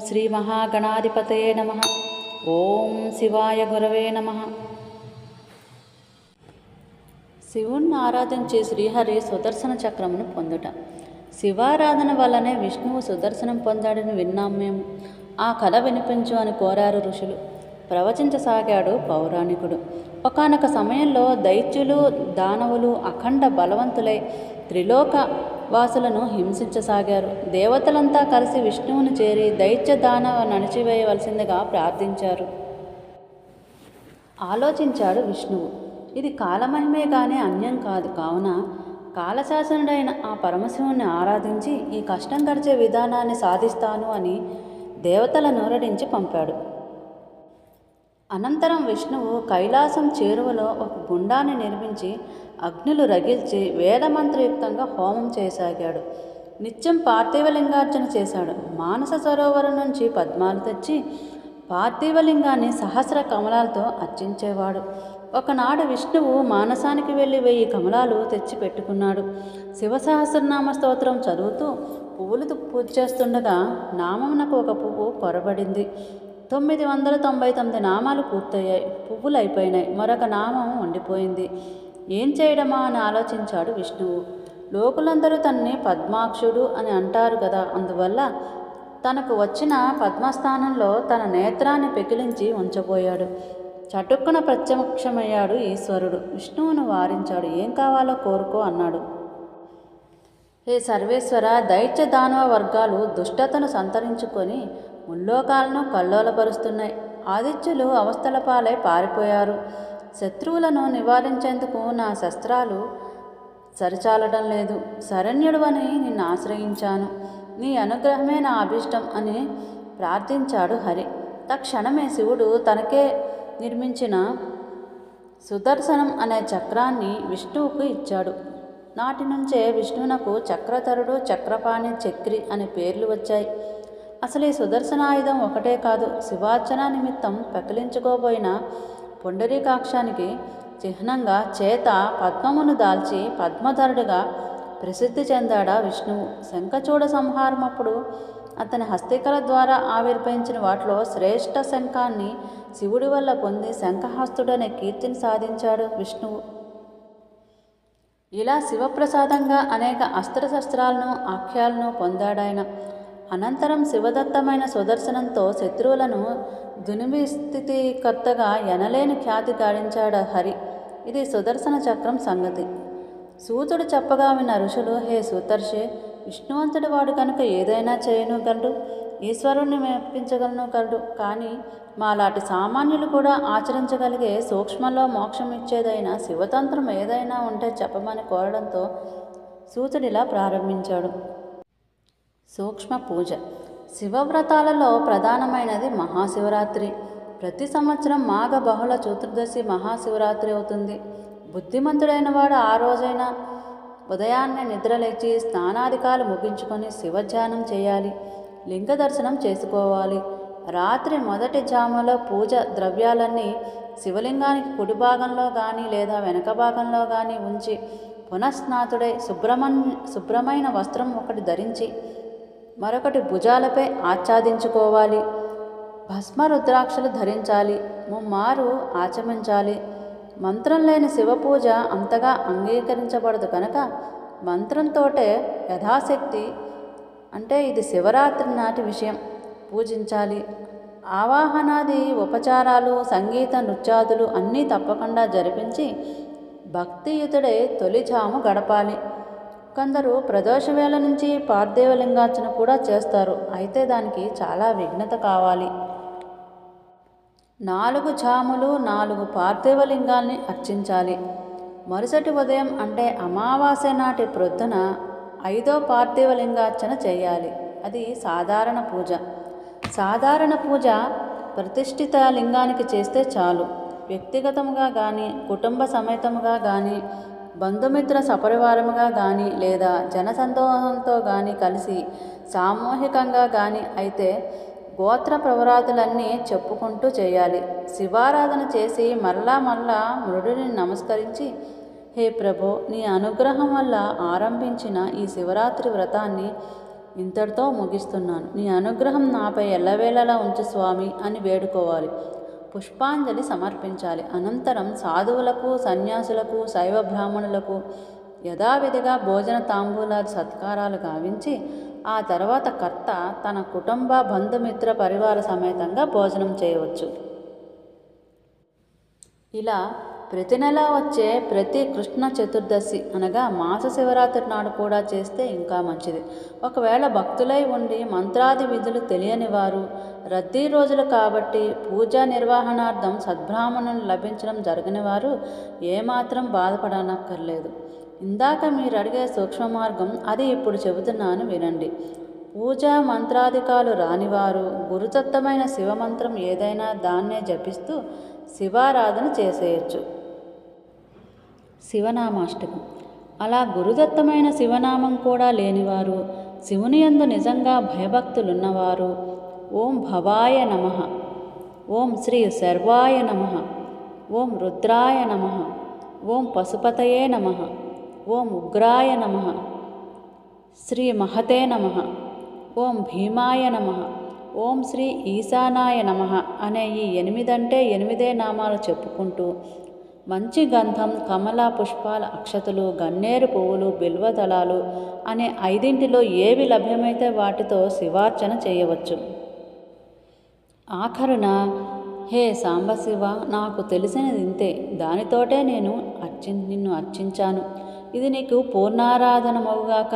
శ్రీ మహాగణాధిపతయే నమ. ఓం శివాయ గురవే నమ. శివుణ్ణి ఆరాధించే శ్రీహరి సుదర్శన చక్రమును పొందుట. శివారాధన వల్లనే విష్ణువు సుదర్శనం పొందాడని విన్నాం మేము. ఆ కథ వినిపించు అని కోరారు ఋషులు. ప్రవచించసాగాడు పౌరాణికుడు. ఒకనొక సమయంలో దైత్యులు దానవులు అఖండ బలవంతులై త్రిలోక వాసులను హింసించసాగారు. దేవతలంతా కలిసి విష్ణువును చేరి దైత్య దానవ నడిచివేయవలసిందిగా ప్రార్థించారు. ఆలోచించాడు విష్ణువు. ఇది కాలమహిమేగానే అన్యం కాదు. కావున కాలశాసనుడైన ఆ పరమశివుణ్ణి ఆరాధించి ఈ కష్టం గడిచే విధానాన్ని సాధిస్తాను అని దేవతల నోరడించి పంపాడు. అనంతరం విష్ణువు కైలాసం చేరువలో ఒక గుండాన్ని నిర్మించి అగ్నులు రగిల్చి వేదమంత్రయుక్తంగా హోమం చేయసాగాడు. నిత్యం పార్థివలింగార్చన చేశాడు. మానస సరోవరం నుంచి పద్మాలు తెచ్చి పార్థివలింగాన్ని సహస్ర కమలాలతో అర్చించేవాడు. ఒకనాడు విష్ణువు మానసానికి వెళ్ళి వెయ్యి కమలాలు తెచ్చి పెట్టుకున్నాడు శివసహస్రనామ స్తోత్రం చదువుతూ పువ్వులు పూజ చేస్తుండగా నామమునకు ఒక పువ్వు కొరబడింది తొమ్మిది వందల తొంభై తొమ్మిది నామాలు పూర్తయ్యాయి. పువ్వులు అయిపోయినాయి మరొక నామం ఉండిపోయింది. ఏం చేయడమా అని ఆలోచించాడు విష్ణువు. లోకులందరూ తన్ని పద్మాక్షుడు అని అంటారు కదా. అందువల్ల తనకు వచ్చిన పద్మస్థానంలో తన నేత్రాన్ని పెకిలించి ఉంచబోయాడు. చటుక్కున ప్రత్యక్షమయ్యాడు ఈశ్వరుడు. విష్ణువును వారించాడు. ఏం కావాలో కోరుకో అన్నాడు. హే సర్వేశ్వర దైత్య దానవ వర్గాలు దుష్టతను సంతరించుకొని ముల్లోకాలను కల్లోలపరుస్తున్నాయి. ఆదిత్యులు అవస్థల పాలై పారిపోయారు. శత్రువులను నివారించేందుకు నా శస్త్రాలు సరిచాలడం లేదు. శరణ్యుడు అని నిన్ను ఆశ్రయించాను. నీ అనుగ్రహమే నా అభిష్టం అని ప్రార్థించాడు హరి. తక్షణమే శివుడు తనకే నిర్మించిన సుదర్శనం అనే చక్రాన్ని విష్ణువుకు ఇచ్చాడు. నాటి నుంచే విష్ణువునకు చక్రధరుడు చక్రపాణి చక్రి అనే పేర్లు వచ్చాయి. అసలు ఈ సుదర్శనాయుధం ఒకటే కాదు శివార్చన నిమిత్తం పెకిలించుకోబోయిన పుండరీకాక్షానికి చిహ్నంగా చేత పద్మమును దాల్చి పద్మధరుడుగా ప్రసిద్ధి చెందాడా విష్ణువు. శంఖచూడ సంహారమప్పుడు అతని హస్తికల ద్వారా ఆవిర్భవించిన వాటిలో శ్రేష్ఠ శంఖాన్ని శివుడి వల్ల పొంది శంఖహస్తుడనే కీర్తిని సాధించాడు విష్ణువు. ఇలా శివప్రసాదంగా అనేక అస్త్రశస్త్రాలను ఆఖ్యాలను పొందాడాయన. అనంతరం శివదత్తమైన సుదర్శనంతో శత్రువులను దునివిస్థితికర్తగా ఎనలేని ఖ్యాతి గాడించాడు హరి. ఇది సుదర్శన చక్రం సంగతి. సూతుడు చెప్పగా విన్న ఋషులు హే సూతర్షి విష్ణువంతుడి వాడు కనుక ఏదైనా చేయనుగలడు ఈశ్వరుణ్ణి మెప్పించగలను గలడు కానీ మాలాంటి సామాన్యులు కూడా ఆచరించగలిగే సూక్ష్మంలో మోక్షం ఇచ్చేదైన శివతంత్రం ఏదైనా ఉంటే చెప్పమని కోరడంతో సూతుడిలా ప్రారంభించాడు. సూక్ష్మ పూజ. శివవ్రతాలలో ప్రధానమైనది మహాశివరాత్రి. ప్రతి సంవత్సరం మాఘ బహుళ చతుర్దశి మహాశివరాత్రి అవుతుంది. బుద్ధిమంతుడైన వాడు ఆ రోజైనా ఉదయాన్నే నిద్రలేచి స్నానాధికాలు ముగించుకొని శివధ్యానం చేయాలి. లింగ దర్శనం చేసుకోవాలి. రాత్రి మొదటి జాములో పూజ ద్రవ్యాలన్నీ శివలింగానికి కుడి భాగంలో కానీ లేదా వెనక భాగంలో కానీ ఉంచి పునఃస్నాతుడై శుభ్రమన్ శుభ్రమైన వస్త్రం ఒకటి ధరించి మరొకటి భుజాలపై ఆచ్ఛాదించుకోవాలి. భస్మ రుద్రాక్షలు ధరించాలి. ముమ్మారు ఆచమించాలి. మంత్రం లేని శివపూజ అంతగా అంగీకరించబడదు కనుక మంత్రంతోటే యథాశక్తి అంటే ఇది శివరాత్రి నాటి విషయం. పూజించాలి. ఆవాహనాది ఉపచారాలు సంగీత నృత్యాదులు అన్నీ తప్పకుండా జరిపించి భక్తియుతుడే తొలిచాము గడపాలి. కొందరు ప్రదోష వేళ నుంచి పార్థివలింగార్చన కూడా చేస్తారు. అయితే దానికి చాలా విఘ్నత కావాలి. నాలుగు చాములు నాలుగు పార్థివలింగాల్ని అర్చించాలి. మరుసటి ఉదయం అంటే అమావాస్య నాటి ప్రొద్దున ఐదో పార్థివలింగార్చన చేయాలి. అది సాధారణ పూజ. సాధారణ పూజ ప్రతిష్ఠిత లింగానికి చేస్తే చాలు. వ్యక్తిగతంగా కానీ కుటుంబ సమేతముగా కానీ బంధుమిత్ర సపరివారముగా కానీ లేదా జనసందోహంతో కానీ కలిసి సామూహికంగా కానీ అయితే గోత్ర ప్రవరాతులన్నీ చెప్పుకుంటూ చేయాలి. శివారాధన చేసి మరలా మరలా మృడుని నమస్కరించి హే ప్రభో నీ అనుగ్రహం వల్ల ఆరంభించిన ఈ శివరాత్రి వ్రతాన్ని ఇంతటితో ముగిస్తున్నాను. నీ అనుగ్రహం నాపై ఎల్లవేళలా ఉంచు స్వామి అని వేడుకోవాలి. పుష్పాంజలి సమర్పించాలి. అనంతరం సాధువులకు సన్యాసులకు శైవ బ్రాహ్మణులకు యథావిధిగా భోజన తాంబూలాది సత్కారాలు గావించి ఆ తర్వాత కర్త తన కుటుంబ బంధుమిత్ర పరివార సమేతంగా భోజనం చేయవచ్చు. ఇలా ప్రతి నెల వచ్చే ప్రతి కృష్ణ చతుర్దశి అనగా మాస శివరాత్రి నాడు కూడా చేస్తే ఇంకా మంచిది. ఒకవేళ భక్తులై ఉండి మంత్రాది విధులు తెలియని వారు రద్దీ రోజులు కాబట్టి పూజా నిర్వహణార్థం సద్బ్రాహ్మణులు లభించడం జరగని వారు ఏమాత్రం బాధపడనక్కర్లేదు. ఇందాక మీరు అడిగే సూక్ష్మ మార్గం అది ఇప్పుడు చెబుతున్నాను వినండి. పూజా మంత్రాధికాలు రానివారు గురుతత్వమైన శివమంత్రం ఏదైనా దాన్నే జపిస్తూ శివారాధన చేసేయచ్చు. శివనామాష్టకం. అలా గురుదత్తమైన శివనామం కూడా లేనివారు శివుని యందు నిజంగా భయభక్తులున్నవారు ఓం భవాయ నమ. ఓం శ్రీ సర్వాయ నమ. ఓం రుద్రాయ నమ. ఓం పశుపతయే నమ. ఓం ఉగ్రాయ నమ. శ్రీ మహతే నమ. ఓం భీమాయ నమ. ఓం శ్రీ ఈశానాయ నమ అనే ఈ ఎనిమిదంటే ఎనిమిదే నామాలు చెప్పుకుంటూ మంచి గంధం కమల పుష్పాల అక్షతలు గన్నేరు పువ్వులు బిల్వదళాలు అనే ఐదింటిలో ఏవి లభ్యమైతే వాటితో శివార్చన చేయవచ్చు. ఆఖరున హే సాంబశివ నాకు తెలిసినది ఇంతే దానితోటే నేను అర్చి నిన్ను అర్చించాను. ఇది నీకు పూర్ణారాధనమవుగాక.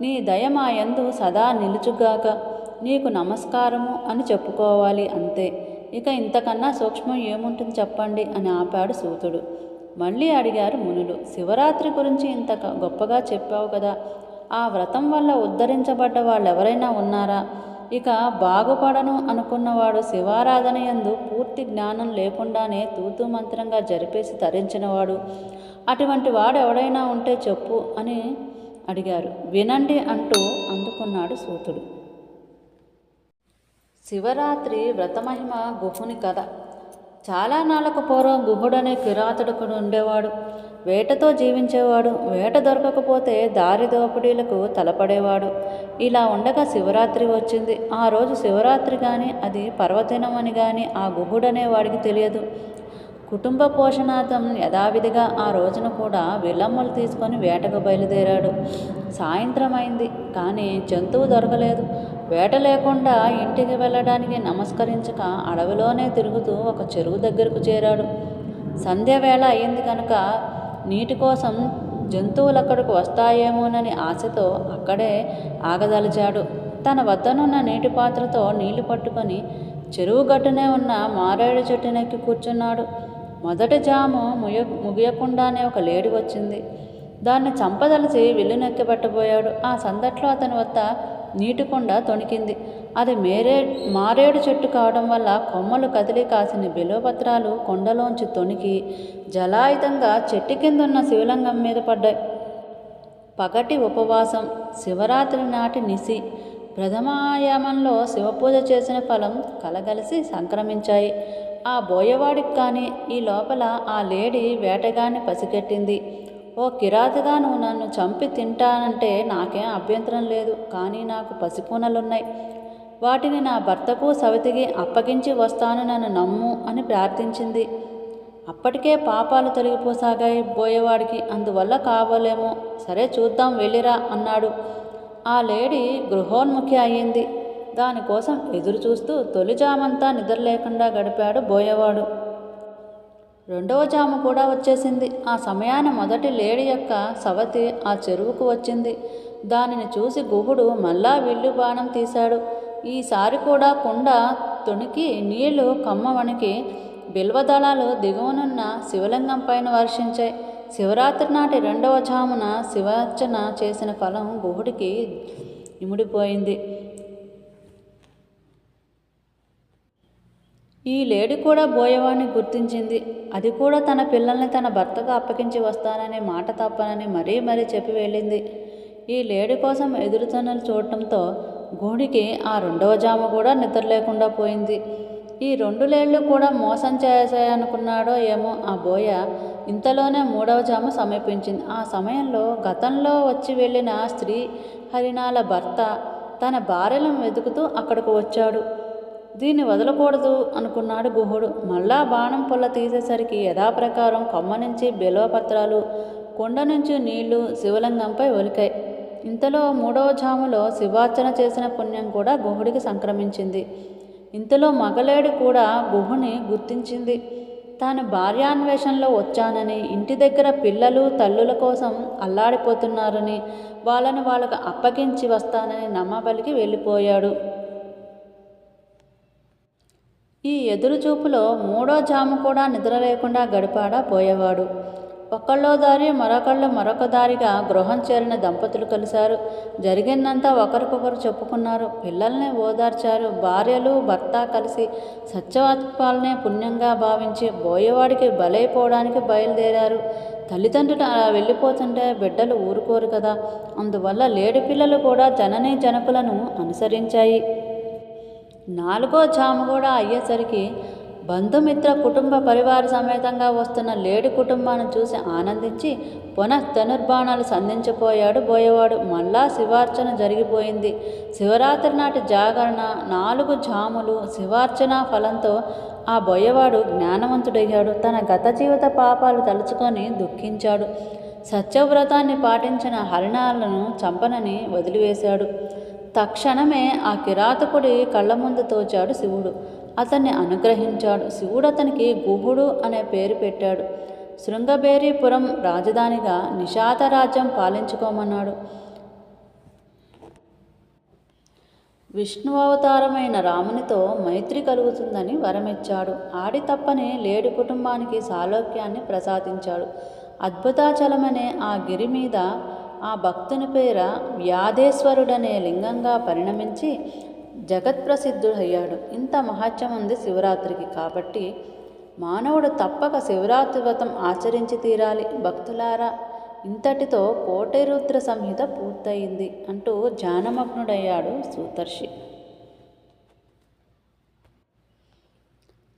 నీ దయ మా యందు సదా నిలుచుగాక. నీకు నమస్కారము అని చెప్పుకోవాలి అంతే. ఇక ఇంతకన్నా సూక్ష్మం ఏముంటుంది చెప్పండి అని ఆపాడు సూతుడు. మళ్ళీ అడిగారు మునులు. శివరాత్రి గురించి ఇంత గొప్పగా చెప్పావు కదా. ఆ వ్రతం వల్ల ఉద్ధరించబడ్డ వాళ్ళు ఎవరైనా ఉన్నారా? ఇక బాగుపడను అనుకున్నవాడు శివారాధన యందు పూర్తి జ్ఞానం లేకుండానే తూతు మంత్రంగా జరిపేసి తరించినవాడు. అటువంటి వాడు ఎవడైనా ఉంటే చెప్పు అని అడిగారు. వినండి అంటూ అందుకున్నాడు సూతుడు. శివరాత్రి వ్రతమహిమ గుహుని కథ. చాలా నాళ్ళకు పూర్వం గుహుడనే కిరాతుడుకుడు ఉండేవాడు. వేటతో జీవించేవాడు. వేట దొరకకపోతే దారి దోపిడీలకు తలపడేవాడు. ఇలా ఉండగా శివరాత్రి వచ్చింది. ఆ రోజు శివరాత్రి కానీ అది పర్వదినం అని కానీ ఆ గుహుడనే వాడికి తెలియదు. కుటుంబ పోషణార్థం యథావిధిగా ఆ రోజున కూడా విలమ్మలు తీసుకొని వేటకు బయలుదేరాడు. సాయంత్రం అయింది కానీ జంతువు దొరకలేదు. వేట లేకుండా ఇంటికి వెళ్ళడానికి నమస్కరించక అడవిలోనే తిరుగుతూ ఒక చెరువు దగ్గరకు చేరాడు. సంధ్య వేళ అయింది కనుక నీటి కోసం జంతువులు అక్కడికి వస్తాయేమోనని ఆశతో అక్కడే ఆగదలిచాడు. తన వద్దనున్న నీటి పాత్రతో నీళ్ళు పట్టుకొని చెరువు గట్టునే ఉన్న మారేడు చెట్టునెక్కి కూర్చున్నాడు. మొదటి జాము ముయ ముగియకుండానే ఒక లేడి వచ్చింది. దాన్ని చంపదలిచి విల్లునెక్కబెట్టబోయాడు ఆ సందట్లో అతని వద్ద నీటి కుండ తొణికింది. అది మేరే మారేడు చెట్టు కావడం వల్ల కొమ్మలు కదిలి కాసిన బిలోపత్రాలు కొండలోంచి తొణికి జలాయుధంగా చెట్టు కింద ఉన్న శివలింగం మీద పడ్డాయి. పగటి ఉపవాసం శివరాత్రి నాటి నిసి ప్రథమాయామంలో శివపూజ చేసిన ఫలం కలగలిసి సంక్రమించాయి. ఆ బోయవాడికి కానీ ఈ లోపల ఆ లేడీ వేటగాన్ని పసిగట్టింది. ఓ కిరాతగా నువ్వు నన్ను చంపి తింటానంటే నాకేం అభ్యంతరం లేదు కానీ నాకు పసిపూనలున్నాయి. వాటిని నా భర్తకు సవితికి అప్పగించి వస్తాను నన్ను నమ్ము అని ప్రార్థించింది. అప్పటికే పాపాలు తొలగిపోసాగాయి బోయేవాడికి అందువల్ల కావలేమో. సరే చూద్దాం వెళ్ళిరా అన్నాడు. ఆ లేడీ గృహోన్ముఖి అయ్యింది. దానికోసం ఎదురు చూస్తూ తొలిజామంతా నిద్ర లేకుండా గడిపాడు బోయేవాడు. రెండవ జాము కూడా వచ్చేసింది. ఆ సమయాన మొదటి లేడి యొక్క సవతి ఆ చెరువుకు వచ్చింది. దానిని చూసి గుహుడు మళ్ళా విల్లు బాణం తీశాడు. ఈసారి కూడా కుండ తొణికి నీళ్ళు కమ్మవణికి బిల్వదళాలు దిగువనున్న శివలింగం పైన వర్షించాయి. శివరాత్రి నాటి రెండవ జామున శివార్చన చేసిన ఫలం గుహుడికి ఇముడిపోయింది. ఈ లేడి కూడా బోయవాణ్ణి గుర్తించింది. అది కూడా తన పిల్లల్ని తన భర్తకు అప్పగించి వస్తానని మాట తప్పనని మరీ మరీ చెప్పి వెళ్ళింది. ఈ లేడీ కోసం ఎదురుతనలు చూడటంతో గూడికి ఆ రెండవ జామ కూడా నిద్ర లేకుండా పోయింది. ఈ రెండు లేళ్ళు కూడా మోసం చేశాయనుకున్నాడో ఏమో ఆ బోయ ఇంతలోనే మూడవ జామ సమీపించింది. ఆ సమయంలో గతంలో వచ్చి వెళ్ళిన స్త్రీ హరిణాల భర్త తన భార్యలను వెతుకుతూ అక్కడికి వచ్చాడు. దీన్ని వదలకూడదు అనుకున్నాడు గుహుడు. మళ్ళా బాణం పొల్ల తీసేసరికి యథాప్రకారం కొమ్మ నుంచి బిల్వపత్రాలు కొండ నుంచి నీళ్ళు శివలింగంపై ఒలికాయి. ఇంతలో మూడవ జాములో శివార్చన చేసిన పుణ్యం కూడా గుహుడికి సంక్రమించింది. ఇంతలో మగలేడి కూడా గుహుని గుర్తించింది. తాను భార్యాన్వేషణలో వచ్చానని ఇంటి దగ్గర పిల్లలు తల్లుల కోసం అల్లాడిపోతున్నారని వాళ్ళని వాళ్ళకు అప్పగించి వస్తానని నమ్మబలికి వెళ్ళిపోయాడు. ఈ ఎదురుచూపులో మూడో జాము కూడా నిద్ర లేకుండా గడిపాడా పోయేవాడు. ఒకళ్ళో దారి మరొకళ్ళు మరొక దారిగా గృహం చేరిన దంపతులు కలిశారు. జరిగిందంతా ఒకరికొకరు చెప్పుకున్నారు. పిల్లల్ని ఓదార్చారు. భార్యలు భర్త కలిసి సత్యవాత్పాలనే పుణ్యంగా భావించి బోయేవాడికి బలైపోవడానికి బయలుదేరారు. తల్లిదండ్రులు అలా వెళ్ళిపోతుంటే బిడ్డలు ఊరుకోరు కదా. అందువల్ల లేడి పిల్లలు కూడా జననీ జనకులను అనుసరించాయి. నాలుగో జాము కూడా అయ్యేసరికి బంధుమిత్ర కుటుంబ పరివార సమేతంగా వస్తున్న లేడి కుటుంబాన్ని చూసి ఆనందించి పునఃధనుర్బాణాలు సంధించిపోయాడు బోయేవాడు. మళ్ళా శివార్చన జరిగిపోయింది. శివరాత్రి నాటి జాగరణ నాలుగు జాములు శివార్చన ఫలంతో ఆ బోయేవాడు జ్ఞానవంతుడయ్యాడు. తన గత జీవిత పాపాలు తలుచుకొని దుఃఖించాడు. సత్యవ్రతాన్ని పాటించిన హరిణాలను చంపనని వదిలివేశాడు. తక్షణమే ఆ కిరాతకుడి కళ్ళ ముందు తోచాడు శివుడు. అతన్ని అనుగ్రహించాడు. శివుడు అతనికి గుహుడు అనే పేరు పెట్టాడు. శృంగబేరీపురం రాజధానిగా నిషాద రాజ్యం పాలించుకోమన్నాడు. విష్ణు అవతారమైన రామునితో మైత్రి కలుగుతుందని వరమిచ్చాడు. ఆడి తప్పని లేడి కుటుంబానికి సాలోక్యాన్ని ప్రసాదించాడు. అద్భుతాచలమనే ఆ గిరి మీద ఆ భక్తుని పేర వ్యాధేశ్వరుడనే లింగంగా పరిణమించి జగత్ప్రసిద్ధుడయ్యాడు. ఇంత మహత్యం ఉంది శివరాత్రికి. కాబట్టి మానవుడు తప్పక శివరాత్రి వ్రతం ఆచరించి తీరాలి. భక్తులారా ఇంతటితో కోటేరుద్ర సంహిత పూర్తయింది అంటూ జానమగ్నుడయ్యాడు సూతర్షి.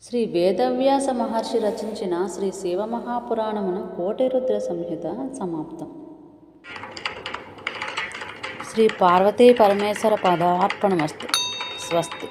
శ్రీ వేదవ్యాస మహర్షి రచించిన శ్రీ శివమహాపురాణమున కోటిరుద్ర సంహిత సమాప్తం. శ్రీ పార్వతీ పరమేశ్వర పదార్పణమస్తు. స్వస్తి.